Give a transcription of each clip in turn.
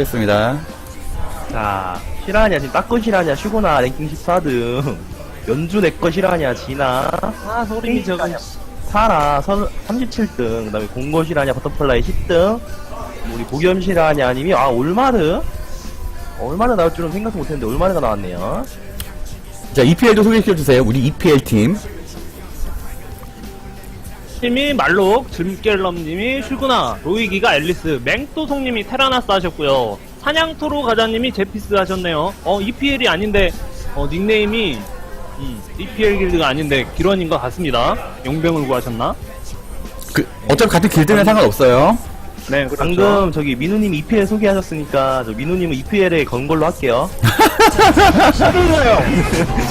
하겠습니다. 자, 실화냐, 지금 닦고 실화냐, 쉬고나, 랭킹 14등. 연주 내거 실화냐, 지나. 아, 소림이 저건. 사라, 선, 37등. 그 다음에 공고 실화냐, 버터플라이 10등. 우리 고겸 실화냐, 님이, 아, 올마르? 올마르 나올 줄은 생각도 못 했는데, 올마르가 나왔네요. 자, EPL도 소개시켜주세요. 우리 EPL 팀. 님이 말록, 짐켈럼님이 슈구나, 로이기가 앨리스, 맹또송님이 테라나스 하셨고요. 사냥토로 가자님이 제피스 하셨네요. 어, EPL이 아닌데, 어, 닉네임이, 음, EPL 길드가 아닌데, 기런인 것 같습니다. 용병을 구하셨나? 그, 어차피 같은 길드는 상관없어요. 네, 그렇죠. 방금 저기 민우님 EPL 소개하셨으니까, 저 민우님은 EPL에 건 걸로 할게요.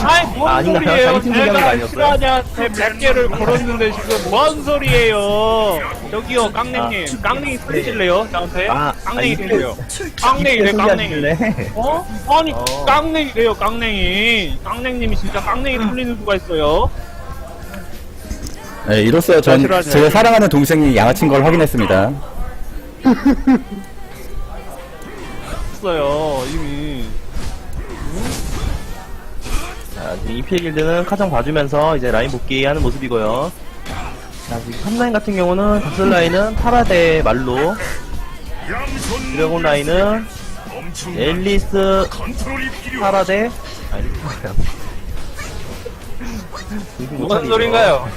아이, 뭔 아? 소리예요? 제가 아니었어요? 실화냐한테 100개를 걸었는데 지금 뭔 소리예요? 저기요, 깡냉님. 깡냉이 소리실래요? 저한테? 아, 깡냉이 아, 들려요. 깡냉이래, 깡냉이. 어? 아니, 어. 깡냉이래요, 깡냉이. 깡냉님이 진짜 깡냉이 털리는 수가 있어요. 네, 이로써 전, 사실하죠. 제 사랑하는 동생이 양아친 걸 확인했습니다. 있어요, 이미. EPL 길드는 카정 봐주면서 이제 라인 복귀하는 모습이고요. 자, 지금 3라인 같은 경우는 닥슬 라인은 파라데 말로, 드래곤 라인은 앨리스 파라데, 아, 뭐야. 무슨 소린가요?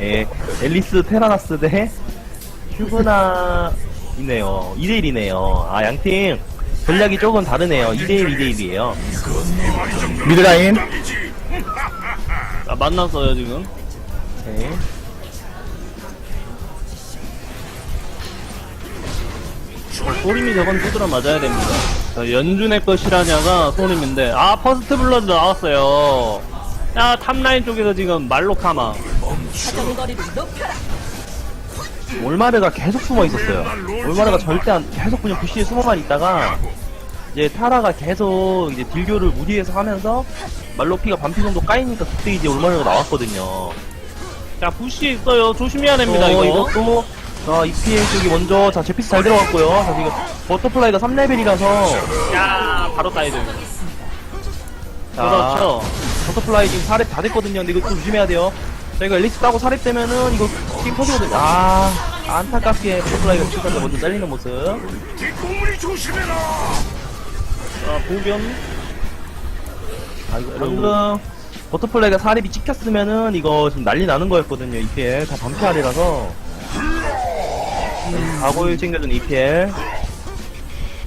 예, 앨리스 테라나스 대 휴그나이네요. 2대1이네요. 아, 양팀 전략이 조금 다르네요. 2대1, 2대1이에요. 미드라인. 자, 만났어요, 지금. 네. 소림이 저건 두드러 맞아야 됩니다. 자, 연준의 것이라냐가 소림인데, 아, 퍼스트 블러드 나왔어요. 야, 탑라인 쪽에서 지금 말로카마. 올마르가 계속 숨어 있었어요. 올마르가 절대 안, 계속 그냥 부시에 숨어만 있다가, 이제 타라가 계속 이제 딜교를 무리해서 하면서, 말로피가 반피 정도 까이니까 그때 이제 올마르가 나왔거든요. 자, 부시 있어요. 조심해야 됩니다, 어, 이거. 이것도, 자, EPL 쪽이 먼저, 자, 제피스 잘 들어갔고요. 자, 지금, 버터플라이가 3레벨이라서, 야, 바로 따야 돼. 자, 그렇죠. 버터플라이 지금 4렙 다 됐거든요. 근데 이거 좀 조심해야 돼요. 자, 이거 엘리스 따고 4렙 되면은, 이거, 게임 터지거든요. 아, 안타깝게 버터플라이가 무실까지 먼저 잘리는 모습. 자, 보겸. 아, 이거 방금 버터플라이가 사립이 찍혔으면은 이거 지금 난리 나는 거였거든요. EPL 다 반피 아래라서 음, 가고일 챙겨준 EPL.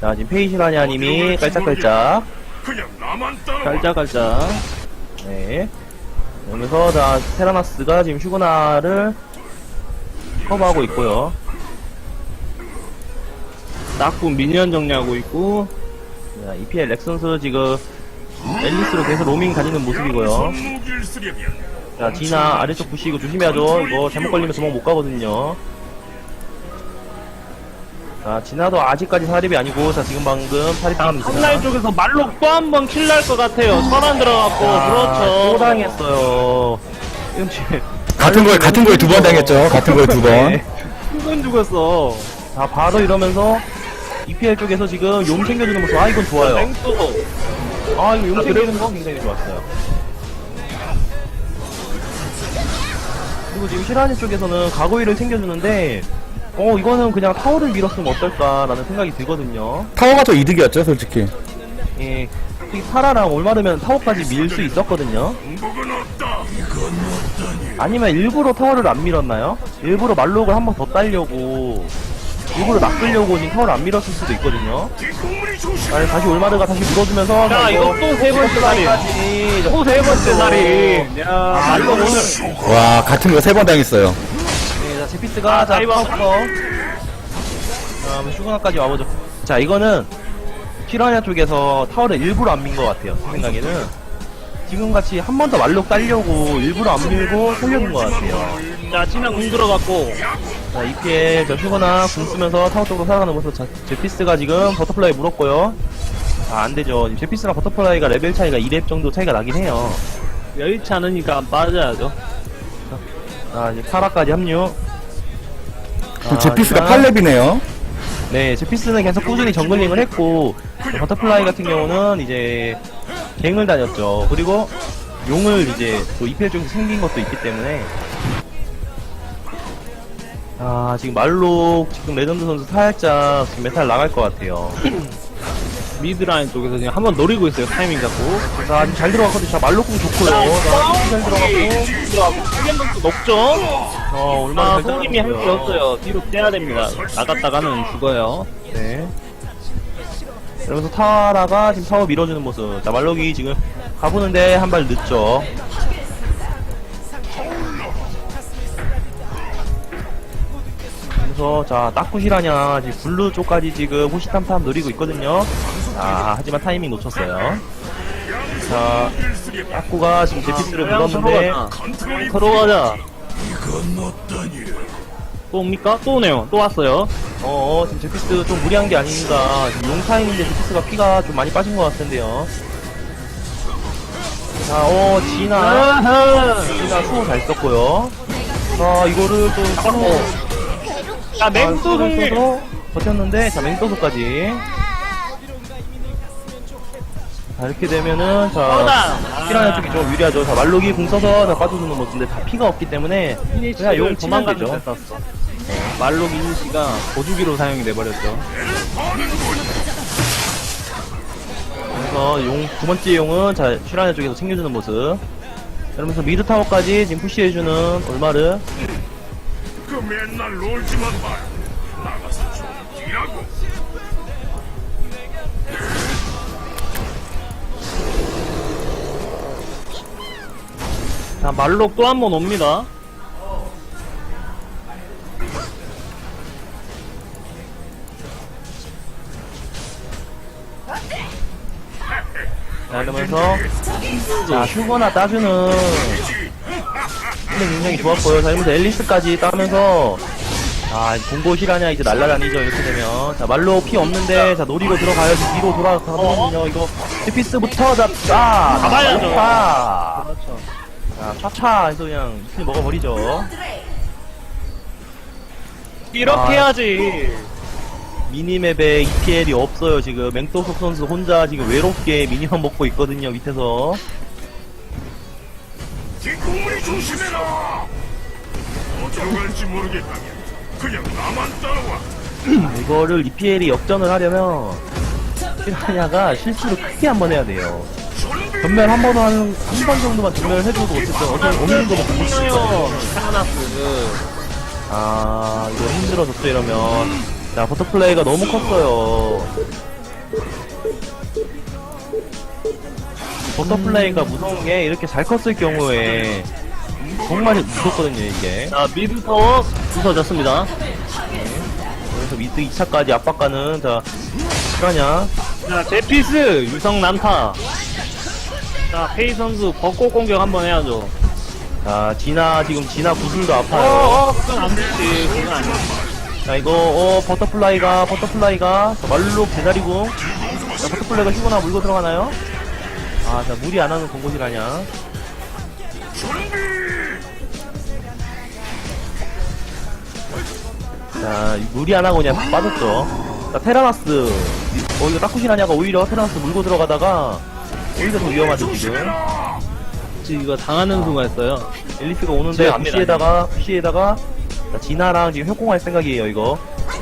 자 지금 페이시라냐님이 깔짝깔짝 깔짝깔짝. 네. 그러면서 자 테라나스가 지금 휴그나를 커버하고 있고요. 낙군 미니언 정리하고 있고. 자, EPL 렉선스 지금 앨리스로 계속 로밍 다니는 모습이고요. 자, 지나 아래쪽 부시고 조심해야죠. 이거 잘못 걸리면 도망 못 가거든요. 자, 지나도 아직까지 사립이 아니고, 자, 지금 방금 사립 자, 당합니다. 탑라인 쪽에서 말로 또한번 킬 날 것 같아요. 선안 들어갔고. 그렇죠. 또 당했어요. 이건 지금. 같은 거에, 같은 거에 두번 당했죠. 같은 거에 두 번. 네. 한번 죽었어. 자, 바로 이러면서, EPL 쪽에서 지금 용 챙겨주는 모습, 아, 이건 좋아요. 아, 이거 용 아, 챙겨주는 거 굉장히 좋았어요. 그리고 지금 시라니 쪽에서는 가고이를 챙겨주는데, 어, 이거는 그냥 타워를 밀었으면 어떨까라는 생각이 들거든요. 타워가 더 이득이었죠, 솔직히. 예, 이 파라랑 올마르면 타워까지 밀 수 있었거든요. 아니면 일부러 타워를 안 밀었나요? 일부러 말록을 한 번 더 따려고, 일부러 낚으려고 지금 타워를 안 밀었을 수도 있거든요. 아니, 다시 올마르가 다시 밀어주면서, 자, 이거 또 세 번째. 까지 또세 번째 살인. 야, 아, 이거 오늘. 와, 같은 거 세 번 당했어요. 네, 자, 제피스가, 자, 다이버. 타워. 다음에 슈그나까지 와보죠. 자, 이거는, 피라냐 쪽에서 타워를 일부러 안 민 것 같아요. 제 생각에는. 지금 같이 한 번 더 말록 따려고 일부러 안 밀고 살려준 것 같아요. 자, 진아 궁 들어갔고. 자, EPL 저 슈그나 궁 쓰면서 타워 쪽으로 살아가는 모습. 자, 제피스가 지금 버터플라이 물었고요. 아, 안 되죠. 지금 제피스랑 버터플라이가 레벨 차이가 2렙 정도 차이가 나긴 해요. 여의치 않으니까 빠져야죠. 자, 이제 파라까지 합류. 또 제피스가 일단- 8렙이네요. 네, 제피스는 계속 꾸준히 정글링을 했고, 버터플라이 같은 경우는 이제, 갱을 다녔죠. 그리고, 용을 이제, 또 EPL 쪽에서 생긴 것도 있기 때문에, 아, 지금 말로, 지금 레전드 선수 살짝, 지금 메탈 나갈 것 같아요. 미드라인 쪽에서 지금 한번 노리고 있어요. 타이밍 잡고. 자, 아주 잘 들어갔거든요. 자, 말로궁 좋고요. 자, 잘 들어갔고, 훈련도 높죠. 어, 얼마나 아, 한 들어갔어요. 개 없어요. 뒤로 빼야 됩니다. 나갔다가는 죽어요. 네. 그러면서 타라가 지금 타워 밀어주는 모습. 자, 말록이 지금 가보는데 한 발 늦죠. 그래서 자, 딱구실하냐 지금 블루 쪽까지 지금 호시탐탐 노리고 있거든요. 아, 하지만 타이밍 놓쳤어요. 자, 딱구가 지금 제피스를 물었는데, 서로 가자. 또 옵니까? 또 오네요. 또 왔어요. 어, 지금 제피스 좀 무리한 게 아닌가. 지금 용 타임인데 제피스가 피가 좀 많이 빠진 것 같은데요. 자, 어, 지나. 아하. 지나 수호 잘 썼고요. 자, 이거를 또 수호. 자, 맹수 승리. 도 버텼는데, 자, 맹도소까지. 자, 이렇게 되면은, 자, 아. 피라냐 쪽이 좀 유리하죠. 자, 말록이 궁 써서 자, 빠져주는 모습인데, 다 피가 없기 때문에, 그냥 용 치면 되죠. 말로 미니시가 보조기로 사용이 돼버렸죠. 그래서 용, 두 번째 용은 자, 슈라냐 쪽에서 챙겨주는 모습. 그러면서 미드 타워까지 지금 푸시해주는 올마르. 그 맨날 놀지만 마. 나가서 좀 뛰라고. 자, 말록 또한 번 옵니다. 자, 그러면서, 자, 슈거나 따주는. 근데 굉장히 좋았고요. 자, 이러면서 앨리스까지 따면서, 자, 공고 실하냐, 이제 날라다니죠, 이렇게 되면. 자, 말로 피 없는데, 자, 노리고 들어가야지, 뒤로 돌아가거든요, 이거. 피스부터 잡자! 잡아야죠. 차! 그렇죠. 자, 차차 해서 그냥 피 먹어버리죠. 이렇게 아. 해야지. 미니맵에 EPL이 없어요, 지금. 맹도석 선수 혼자 지금 외롭게 미니만 먹고 있거든요, 밑에서. 조심해라. 어디로 갈지 모르겠다면 그냥 나만 따라와. 이거를 EPL이 역전을 하려면, 실하냐가 실수를 크게 한 번 해야 돼요. 전멸 한 번, 한, 한번 정도만 전멸을 해줘도 어쨌든 정도만 공부 수 있거든요. 타나스. 아, 이거 힘들어졌죠, 이러면. 자, 버터플레이가 너무 컸어요. 버터플레이가 무서운 게 이렇게 잘 컸을 경우에 정말 무섭거든요, 이게. 자, 미드 타워 부서졌습니다. 그래서 미드 2차까지 압박가는, 자, 실하냐. 자, 제피스 유성 난타. 자, 페이 선수 벚꽃 공격 한번 해야죠. 자, 지나, 지금 지나 구슬도 아파요. 어, 어, 그건 안 되지. 그건 안 되지. 자, 이거, 어, 버터플라이가, 버터플라이가, 자, 말룩 제자리궁. 자, 버터플라이가 휴거나 물고 들어가나요? 아, 자, 무리 안 하는 공고실하냐. 자, 무리 안 하고 그냥 빠졌죠. 자, 테라나스. 어, 이거 딱구실하냐가 오히려 테라나스 물고 들어가다가, 오히려 더 위험하죠, 지금. 지금 이거 당하는 순간였어요. 앨리스가 오는데, 제가 갑니다. 부시에다가, 부시에다가, 자, 지나랑 지금 협공할 생각이에요, 이거.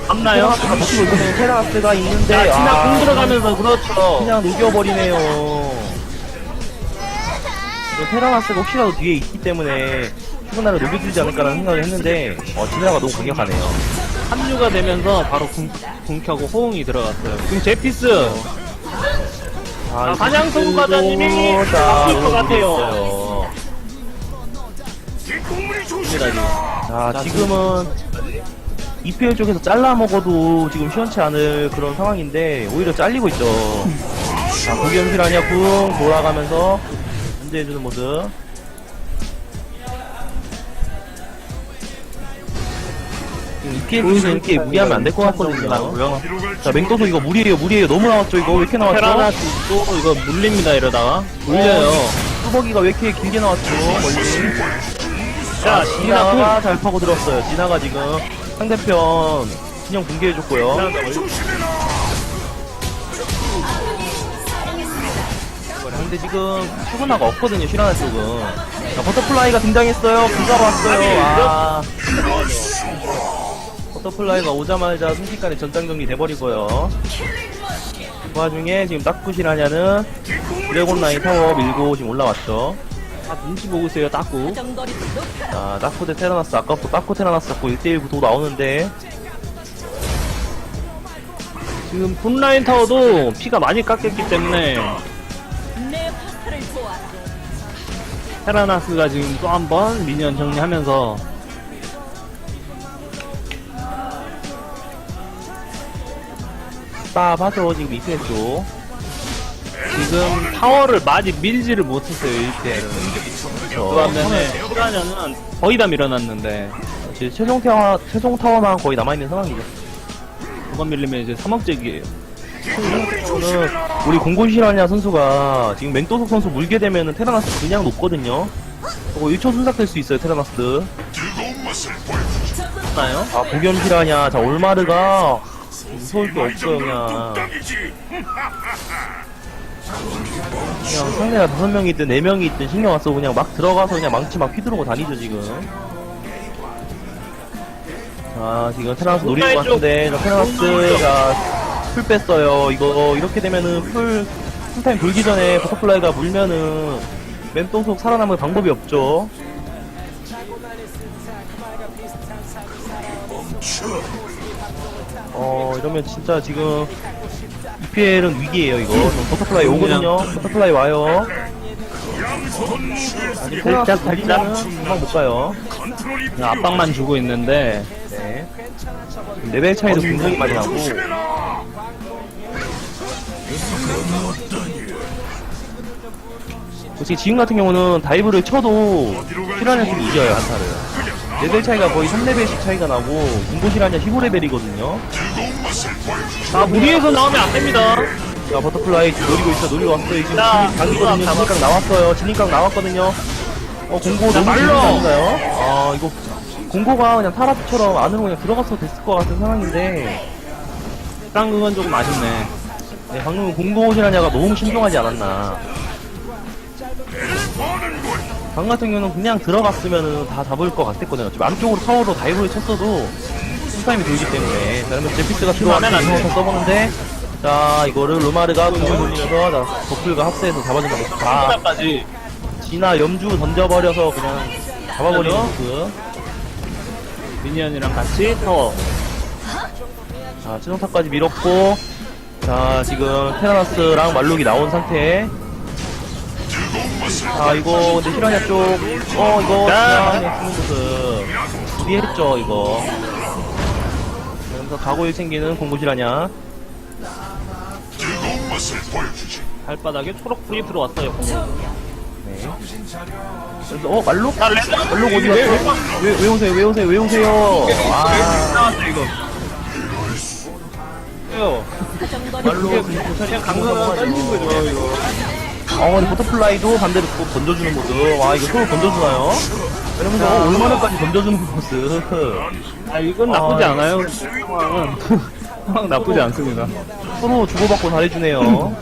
맞나요? 테라나스가 버티고 있거든요. 테라나스가 있는데, 자, 지나 아, 공 들어가면서 그렇죠. 그냥 녹여버리네요. 이거 테라나스가 혹시라도 뒤에 있기 때문에 휴그나를 녹여주지 않을까라는 생각을 했는데 어, 지나가 너무 강력하네요. 합류가 되면서 바로 궁, 궁 켜고 호응이 들어갔어요. 지금 제피스. 아, 반양성 과장님이 자, 바뀔 것 같아요. 자, 지금은 EPL 쪽에서 잘라 먹어도 지금 시원치 않을 그런 상황인데 오히려 잘리고 있죠. 자, 고경실 아니야 궁 돌아가면서 견제해주는 모습. EPL 쪽에서 이렇게 무리하면 안 될 것 같거든요. 갈지 자, 맹도도 이거 무리해요, 무리해요. 너무 나왔죠, 이거? 왜 이렇게 나왔죠? 또 이거 물립니다, 이러다가. 물려요. 뚜벅이가 왜 이렇게 길게 나왔죠, 멀리? 자, 지나가 잘 파고 들었어요. 지나가 지금 상대편 진영 붕괴해줬고요. 근데 지금 슈그나가 없거든요, 슈라나 쪽은. 자, 버터플라이가 등장했어요. 불가로 왔어요. 아. 버터플라이가 오자마자 순식간에 전장 정리 돼버리고요. 그 와중에 지금 딱굿이라냐는 드래곤 라인 타워 밀고 지금 올라왔죠. 아, 눈치 보고 있어요, 따꾸. 자, 딱코 대 테라나스. 아까부터 딱코 테라나스 잡고 1대1 구도 나오는데. 지금 폰라인 타워도 피가 많이 깎였기 때문에 테라나스가 지금 또 한 번 미니언 정리하면서 답하죠, 지금 쪽. 지금 타워를 많이 밀지를 못했어요, 1대는. 그 반면에 시라냐는 거의 다 밀어놨는데 지금 최종 타워, 최종 타워만 거의 남아있는 상황이죠. 그건 밀리면 이제 3억잭이에요. 오늘 우리 공고시라냐 선수가 지금 맹도석 선수 물게 되면은 테라나스 그냥 높거든요. 그거 1초 순삭될 수 있어요, 테라나스. 나요? 아, 보겸시라냐. 자, 올마르가 무서울 게 없어요, 그냥. 그냥 상대가 다섯 명이 있든 네 명이 있든 신경 안 쓰고 그냥 막 들어가서 그냥 망치 막 휘두르고 다니죠 지금. 자 지금 테라스 노리는 것 같은데 자, 테라스가 풀 뺐어요. 이거 이렇게 되면은 풀 풀타임 돌기 전에 버터플라이가 물면은 멘토속 살아남을 방법이 없죠. 어 이러면 진짜 지금 EPL은 위기예요 이거. 버터플라이 오거든요. 버터플라이 와요. 아직 테라스 달리자는 금방 못 가요. 그냥 압박만 주고 있는데 네. 레벨 차이도 굉장히 많이 나고. 솔직히 지금 같은 경우는 다이브를 쳐도 시라냐 좀 이겨요 한타를 레벨 차이가 거의 3레벨씩 차이가 나고 공고 시라냐 15레벨이거든요 뜨거운 맛을 보여주지. 아 무리해서 나오면 안 됩니다. 자 버터플라이 노리고 있어 노리고 왔어요 지금 자, 진입 강이거든요 잡아. 진입강 나왔어요 진입강 나왔거든요 어 공고 자, 너무 말로. 아닌가요? 아 이거 공고가 그냥 타라트처럼 안으로 그냥 들어갔어도 됐을 것 같은 상황인데 딴 그건 조금 아쉽네. 네, 방금 공고 시라냐가 너무 신중하지 않았나 방 같은 경우는 그냥 들어갔으면은 다 잡을 것 같았거든요. 지금 안쪽으로 타워로 다이브를 쳤어도 풀타임이 돌기 때문에. 자, 그러면 제피스가 들어와서. 이성을 써보는데, 자, 이거를 루마르가 공을 돌리면서, 자, 버플과 합세해서 잡아준다. 자, 하나까지 진화 염주 던져버려서 그냥 잡아버리는 모습. 미니언이랑 같이 타워. 자, 최종타까지 밀었고, 자, 지금 테라나스랑 말룩이 나온 상태. 자, 이거, 근데 히라냐 쪽, 어, 이거, 자. 히라냐 쓰는 모습. 무리했죠, 이거. 그러면서 각오일 챙기는 보여주지. 발바닥에 초록불이 들어왔어요. 네. 그래서, 어? 아, 레드. 말룩 어디 갔어? 왜, 왜 오세요, 왜 오세요, 왜 오세요? 아, 나왔어 이거. 이거. 말룩. 그냥 강선을 던진 거죠 이거. 어, 근데 버터플라이도 반대로 또 던져주는 모습. 와, 이거 서로 던져주나요? 이러면서 어, 얼마나까지 던져주는 모습. 아 이건 나쁘지 아, 않아요. 상황은 상황 나쁘지 않습니다. 서로 주고받고 잘해주네요.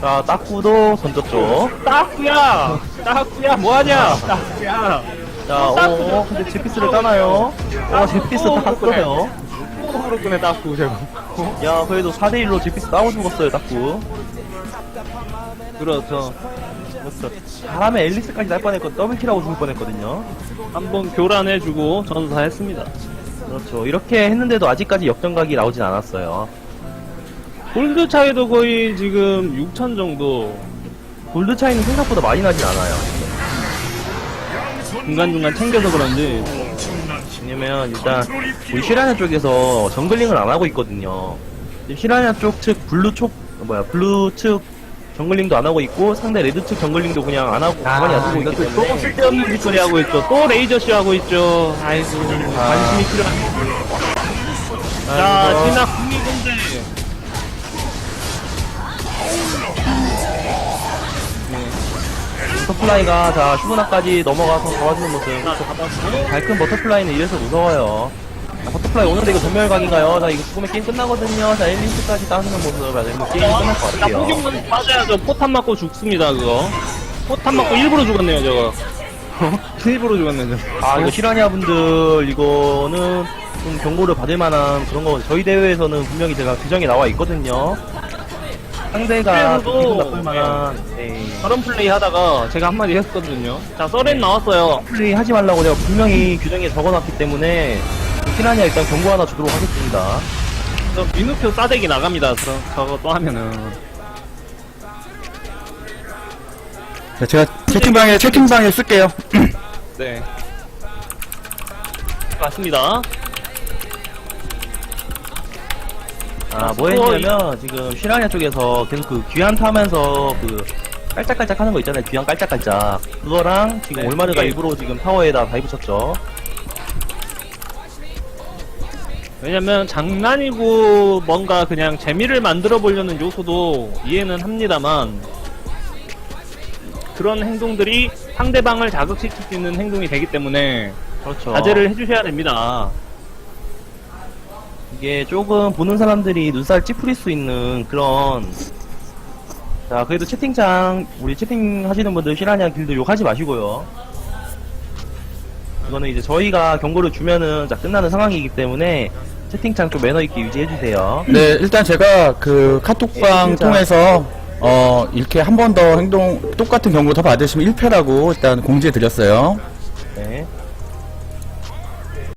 자, 딱구도 던졌죠. 따꾸야, 따꾸야 뭐하냐? 따꾸야. 자, 어, 근데 제피스를 따나요? 어, 제피스 땄어요. 그렇구나 따꾸 제가. 야, 그래도 4대1로 제피스 따고 죽었어요, 딱구. 그렇죠. 그렇죠. 잘하면 앨리스까지 날 뻔했고, 더블킬하고 죽을 뻔했거든요. 한번 교란해주고 전사했습니다. 그렇죠. 이렇게 했는데도 아직까지 역전각이 나오진 않았어요. 골드 차이도 거의 지금 6천 정도. 골드 차이는 생각보다 많이 나진 않아요. 중간중간 챙겨서 그런지 왜냐면 일단 우리 시라냐 쪽에서 정글링을 안 하고 있거든요. 시라냐 쪽 측 블루 쪽 뭐야 블루 측 정글링도 안 하고 있고 상대 레드 측 정글링도 그냥 안 하고 가만히 놔두고 있기 또 때문에 쓸데없는 짓거리 하고 있죠. 또 레이저쇼 하고 있죠. 아이고 관심이 필요한. 자. 진화 국미군대. 버터플라이가 자 슈그나까지 넘어가서 잡아주는 모습. 발큰 버터플라이는 이래서 무서워요. 버터플라이 오는데 이거 전멸각인가요? 자, 이거 죽으면 게임 끝나거든요. 자, 1리스까지 따주는 모습. 자, 이거 게임이 끝날 것 자, 같아요. 공격만 빠져야죠. 포탄 맞고 죽습니다, 그거. 포탄 맞고 일부러 죽었네요, 저거. 일부러 죽었네, 저거. 아, 이거 실화냐 분들, 이거는 좀 경고를 받을 만한 그런 거, 저희 대회에서는 분명히 제가 규정이 나와 있거든요. 상대가 그래도, 기분 나쁠 만한, 네. 저런 플레이 하다가 제가 한마디 했거든요. 자, 서렌 나왔어요. 플레이 하지 말라고 제가 분명히 규정에 적어놨기 때문에, 실화냐 일단 경고 하나 주도록 하겠습니다. 저 민우표 싸대기 나갑니다, 저, 저거 또 하면은. 자, 제가 채팅방에, 채팅방에 쓸게요. 네. 맞습니다. 아, 뭐 했냐면, 지금 실화냐 쪽에서 계속 그 귀환 타면서 그, 깔짝깔짝 하는 거 있잖아요. 귀환 깔짝깔짝. 그거랑 지금 네, 올마르가 그게- 일부러 지금 타워에다 다이브 쳤죠. 왜냐면 장난이고 뭔가 그냥 재미를 만들어 보려는 요소도 이해는 합니다만 그런 행동들이 상대방을 자극시킬 수 있는 행동이 되기 때문에 그렇죠. 자제를 해주셔야 됩니다. 이게 조금 보는 사람들이 눈살 찌푸릴 수 있는 그런 자 그래도 채팅창 우리 채팅 하시는 분들 실화냐 길드 욕하지 마시고요 이거는 이제 저희가 경고를 주면은 자 끝나는 상황이기 때문에 채팅창 좀 매너 있게 유지해 주세요 네, 일단 제가 그 예, 카톡방 진짜. 통해서, 어, 이렇게 한 번 더 행동, 똑같은 경고 더 받으시면 1패라고 일단 공지해 드렸어요. 네